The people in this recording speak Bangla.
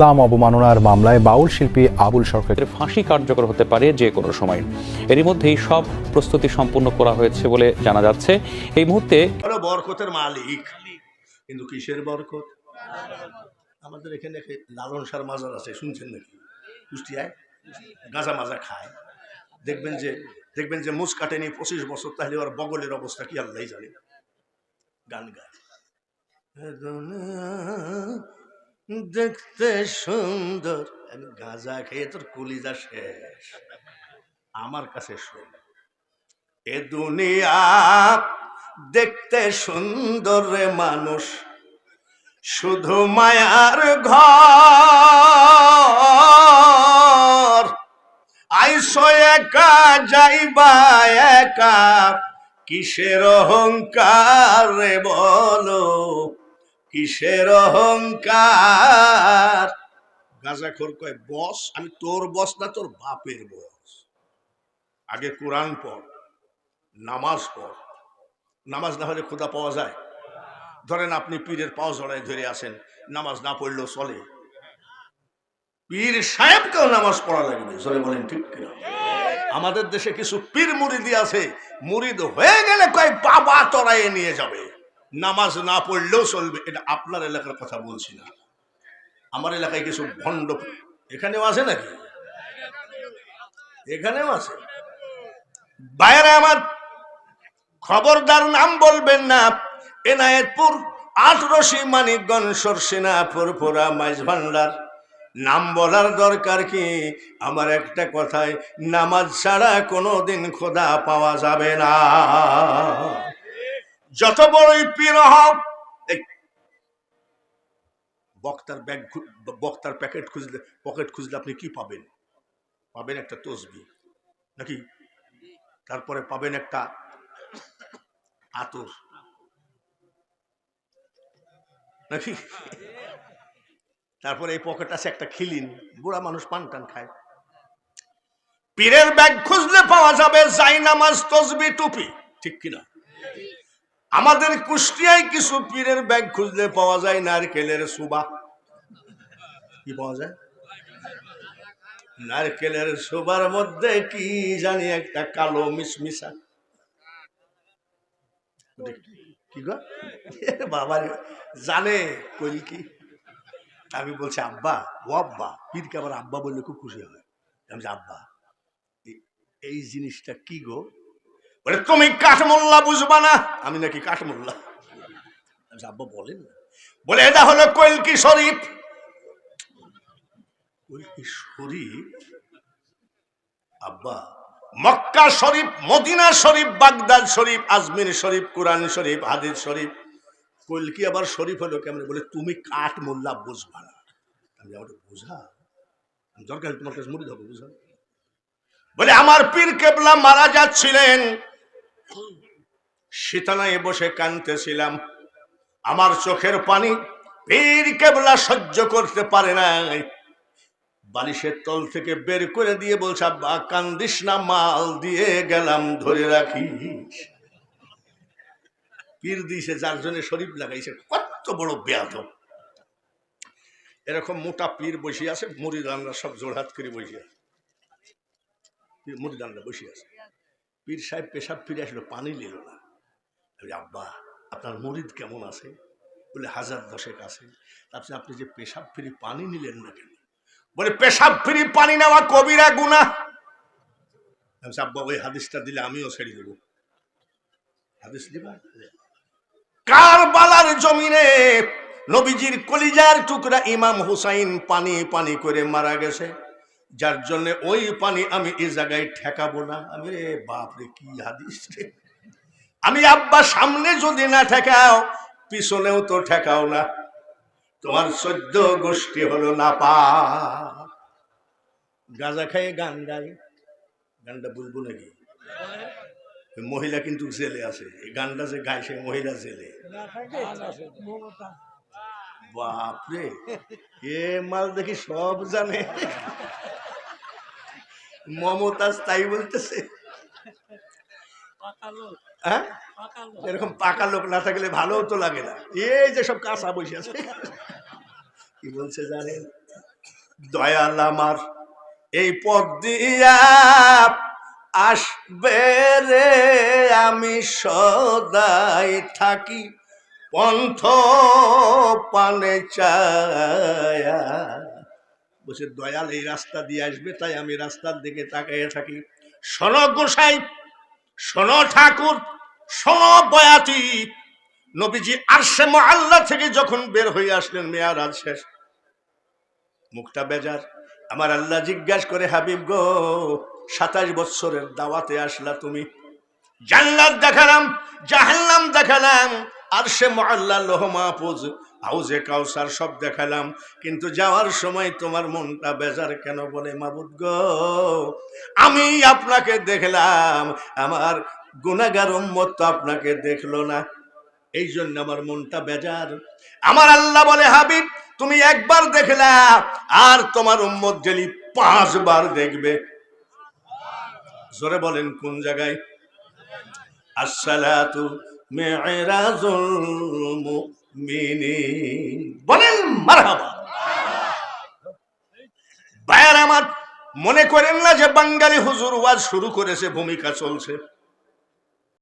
ইসলাম অবমাননার মামলায় বাউল শিল্পী আবুল সরকার ফাঁসি কার্যকর হতে পারে যে কোনো সময়। এরই মধ্যেই সব প্রস্তুতি সম্পূর্ণ করা হয়েছে বলে জানা যাচ্ছে। এই মুহূর্তে বরকতের মালিক। কিন্তু কিসের বরকত? আমাদের এখানে লালন সার মাজার আছে শুনছেন নাকি? কুষ্টিয়ায়। গাঁজা মাজা খায়। দেখবেন যে দেখবেন যে মুস কাটেনি পঁচিশ বছর তাহলে ওর বগলের অবস্থা কি আল্লাহ জানে। গান গায়। দেখতে সুন্দর। আমি গাঁজা খেয়ে তোর কলিজা শেষ। আমার কাছে শোন। এ দুনিয়া দেখতে সুন্দর রে মানুষ। শুধু মায়ার ঘর। আইসো একা যাইবা একা। কিসের অহংকার রে বলো? কিসের অহংকার? গাঁজাখোর কয়, বস, আমি তোর বস না, তোর বাপের বস। আগে কোরআন পড়, নামাজ পড়। নামাজ না হলে ক্ষুদা পাওয়া যায়? ধরেন আপনি পীরের পাও জড়ায় ধরে আসেন নামাজ না পড়লেও চলে। পীর সাহেবকেও নামাজ পড়া লাগবে, জোরে বলেন ঠিক কিনা? আমাদের দেশে কিছু পীর মুরিদি আছে, মুরিদ হয়ে গেলে কয়, বাবা তরাইয়ে নিয়ে যাবে। নামাজ না পড়লেও চলবে, এটা আপনার এলাকার কথা বলছি না। আমার এলাকায় কিছু ভণ্ড এখানেও আছে নাকি? এখানেও আছে। বাইরে আমার খবরদার নাম বলবেন না, এনায়েতপুর, আটরশি মানিকগঞ্জ সরসিনা ফুরফুরা মাইজ ভান্ডার। নাম বলার দরকার কি? আমার একটা কথায়, নামাজ ছাড়া কোনোদিন খোদা পাওয়া যাবে না। যত বড়ই পীর এই, বক্তার ব্যাগ বক্তার প্যাকেট খুঁজলে পকেট খুঁজলে আপনি কি পাবেন? পাবেন একটা তসবি নাকি? তারপরে পাবেন একটা আতর নাকি? তারপরে এই পকেট আছে একটা খিলিন বুড়া মানুষ পান টান খায়। পীরের ব্যাগ খুঁজলে পাওয়া যাবে যাই নামাজ তসবি টুপি ঠিক কিনা? আমাদের কুষ্টিয়ায় কিছু পীরের ব্যাগ খুঁজলে পাওয়া যায় নারকেলের সুবা। কি পাওয়া যায়? নারকেলের সুবার মধ্যে কি জানি একটা কালো মিশমিশা। কি বাবা জানে কইল কি? আমি বলছি, আব্বা, ও আব্বা, পীরকে আবার আব্বা বললে খুব খুশি হয় আমি আব্বা এই জিনিসটা কি গো? বলে তুমি কাঠমোল্লা বুঝবা না। আমি নাকি কাঠমোল্লা। আব্বা বলেন না। বলে, এটা হলো কৈলকি শরীফ। কৈলকি শরীফ? আব্বা, মক্কা শরীফ, মদিনা শরীফ, বাগদাদ শরীফ, আজমির শরীফ, কোরআন শরীফ, হাদিস শরীফ। কলকি আবার শরীফ হলো কেমন? বলে, তুমি কাঠ মোল্লা বুঝবা না। আমি আমার বুঝা? আমি দরকার তোমার কাছে মুড়ি দেবো বুঝা? বলে, আমার পীর কেবলা মারা যাচ্ছিলেন। শীতনায় বসে কানতেছিলাম আমার চোখের পানি পীর কেবলা সহ্য করতে পারে নাই। বালিশের তল থেকে বের করে দিয়ে বলছে, আব্বা, কান্দিস না, মাল দিয়ে গেলাম, ধরে রাখিস। পীর দিছে যার জন্য শরীফ লাগাইছে। কত বড় ব্যাধ এরকম মোটা পীর বসে আছে, মুড়িদানরা সব জোড়হাত করে বসে আছে। মুড়িদানরা বসে আছে। পীর সাহেব পেশাব ফিরে আসলো, পানি নিল না। আব্বা, আপনার মরিদ কেমন আছে? বলে, হাজার দশেক আছে। তারপরে আপনি যে পেশাব ফিরি পানি নিলেন না কেন? বলে, পেশাব ফিরি পানি নেওয়া কবিরা গুণা আব্বা, ওই হাদিসটা দিলে আমিও ছেড়ে দেবো। হাদিস দিবা? কারবালার জমিনে নবীজির কলিজার টুকরা ইমাম হুসাইন পানি পানি করে মারা গেছে। যার জন্য ওই পানি আমি এ জায়গায় ঠেকাবো না। আমি রে বাপ রে কি হাদিস রে। আমি আব্বা সামনে যদি না ঠেকাও, পিছনেও তো ঠেকাও না। তোমার চোদ্দ গোষ্ঠী হলো না পা। গাঁজা খাইয়ে গান গাই। গানটা বলব নাকি? মহিলা কিন্তু জেলে আছে। এই গানটা যে গায় সে মহিলা জেলে। বাপরে, এ মাল দেখি সব জানে। মমতাজ তাই বলতেছে। হ্যাঁ? এরকম পাকা লোক না থাকলে ভালো তো লাগে না। এই যে সব কাঁচা বসে আছে। কি বলছে জানেন? দয়াল আমার এই পথ দিয়া আসবে রে আমি সদাই থাকি পন্থ পানে চায়া। বসে দয়াল এই রাস্তা দিয়ে আসবে, তাই আমি রাস্তার দিকে তাকাইয়ে থাকি। শোন গোসাই, শোনো ঠাকুর, শোনো বয়াতি। নবীজি আরশে আল্লাহ থেকে যখন বের হয়ে আসলেন, মেয়ারাজ শেষ। মুখটা বেজার। আমার আল্লাহ জিজ্ঞাসা করে, হাবিব গো, সাতাশ বৎসরের দাওয়াতে আসলা তুমি? জান্নাত দেখালাম, জাহান্নাম দেখালাম, আর সে মহল্লা লোহ মাহফুজ, হাউজে কাউসার সব দেখালাম। কিন্তু যাওয়ার সময় তোমার মনটা বেজার কেন বলে, মাবুদ গো? আমি আপনাকে দেখলাম, আমার গুনাগার উম্মত তো আপনাকে দেখল না। এই জন্য আমার মনটা বেজার। আমার আল্লাহ বলে, হাবিব, তুমি একবার দেখলা, আর তোমার উম্মত গেলি পাঁচবার দেখবে। জোরে বলেন, কোন জায়গায়? আসসালাতু মিরাজুল মুমিনিন। বলেন মারহাবা। বায়ার আমার মনে করেন না যে বাঙালি হুজুর ওয়াজ শুরু করেছে, ভূমিকা চলছে।